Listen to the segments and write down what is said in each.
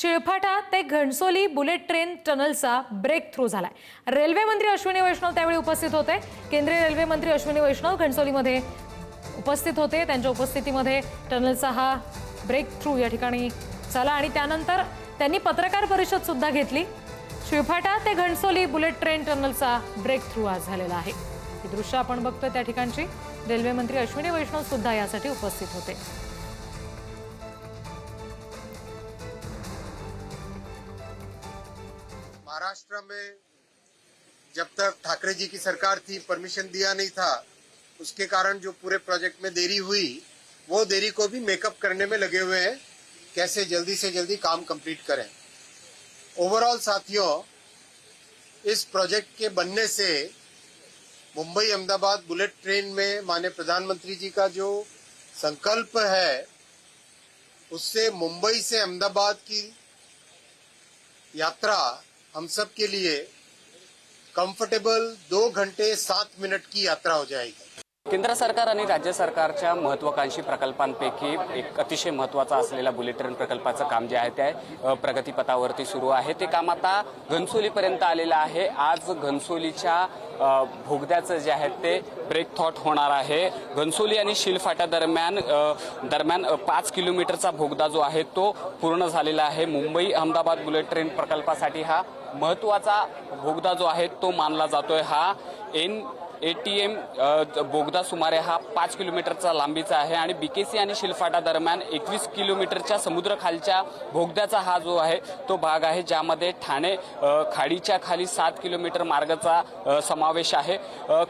शिळफाटा ते Ghansoli bullet train टनलचा breakthrough झालाय. रेल्वे मंत्री अश्विनी वैष्णव त्यावेळी उपस्थित होते. केंद्रीय रेल्वे मंत्री अश्विनी वैष्णव घणसोलीमध्ये उपस्थित होते. त्यांच्या उपस्थितीमध्ये टनलचा हा ब्रेक थ्रू या ठिकाणी झाला आणि त्यानंतर त्यांनी पत्रकार परिषद सुद्धा घेतली. शिळफाटा ते घणसोली बुलेट ट्रेन टनलचा ब्रेक थ्रू आज झालेला आहे. ही दृश्य आपण बघतोय त्या ठिकाणची. रेल्वे मंत्री अश्विनी वैष्णव सुद्धा यासाठी उपस्थित होते. महाराष्ट्र में जब तक ठाकरे जी की सरकार थी परमिशन दिया नहीं था, उसके कारण जो पूरे प्रोजेक्ट में देरी हुई, वो देरी को भी मेकअप करने में लगे हुए हैं, कैसे जल्दी से जल्दी काम कंप्लीट करें। ओवरऑल साथियों, इस प्रोजेक्ट के बनने से मुंबई अहमदाबाद बुलेट ट्रेन में माननीय प्रधानमंत्री जी का जो संकल्प है, उससे मुंबई से अहमदाबाद की यात्रा हम सब के लिए कंफर्टेबल दो घंटे सात मिनट की यात्रा हो जाएगी। केंद्र सरकार आणि राज्य सरकारच्या महत्वाकांक्षी प्रकल्पांपैकी एक अतिशय महत्त्वाचा असलेला बुलेट ट्रेन प्रकल्पाचं काम जे आहे ते प्रगतीपथावरती सुरू आहे. ते काम आता घनसोलीपर्यंत आलेलं आहे. आज घनसोलीच्या भोगद्याचं जे आहे ते ब्रेक थॉट होणार आहे. घनसोली आणि शिलफाटा दरम्यान दरम्यान पाच किलोमीटरचा भोगदा जो आहे तो पूर्ण झालेला आहे. मुंबई अहमदाबाद बुलेट ट्रेन प्रकल्पासाठी हा महत्त्वाचा भोगदा जो आहे तो मानला जातोय. हा एन ए टी एम बोगदा सुमारे हा पाच किलोमीटरचा लांबीचा आहे आणि बीकेसी आणि शिलफाटा दरम्यान एकवीस किलोमीटरच्या समुद्रखालच्या बोगद्याचा हा जो आहे तो भाग आहे ज्यामध्ये ठाणे खाडीच्या खाली सात किलोमीटर मार्गाचा समावेश आहे.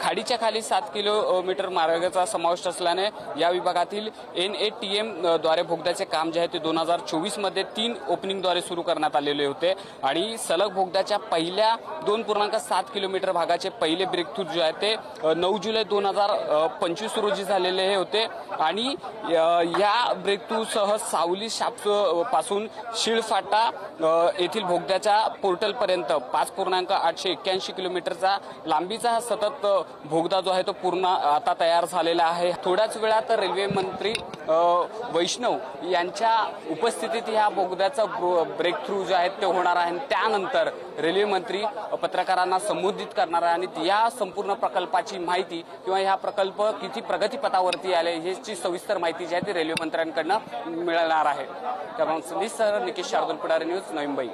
खाडीच्या खाली सात किलोमीटर मार्गाचा समावेश असल्याने या विभागातील एन ए टी एमद्वारे बोगद्याचे काम जे आहे ते दोन हजार चोवीसमध्ये तीन ओपनिंगद्वारे सुरू करण्यात आलेले होते. आणि सलग बोगद्याच्या पहिल्या दोन पूर्णांक सात किलोमीटर भागाचे पहिले ब्रेकथ्रू जे आहे ते नऊ जुलै दोन हजार पंचवीस रोजी झालेले हे होते. आणि या ब्रेकथ्रूसह सावली शापपासून शिळफाटा येथील भोगद्याच्या पोर्टलपर्यंत पाच पूर्णांक आठशे एक्क्याऐंशी किलोमीटरचा लांबीचा हा सतत भोगदा जो आहे तो पूर्ण आता तयार झालेला आहे. थोड्याच वेळात रेल्वे मंत्री वैष्णव यांच्या उपस्थितीत ह्या बोगद्याचं ब्रेक थ्रू जे आहेत ते होणार आहे. आणि त्यानंतर रेल्वे मंत्री पत्रकारांना संबोधित करणार आहे. आणि या संपूर्ण प्रकल्पाची माहिती किंवा ह्या प्रकल्प किती प्रगतीपथावरती आले ह्याची सविस्तर माहिती जी आहे ती रेल्वे मंत्र्यांकडनं मिळणार आहे. त्यामुळे संदेश सर निकेश शार्दूल पुढारी न्यूज. नवी मुंबई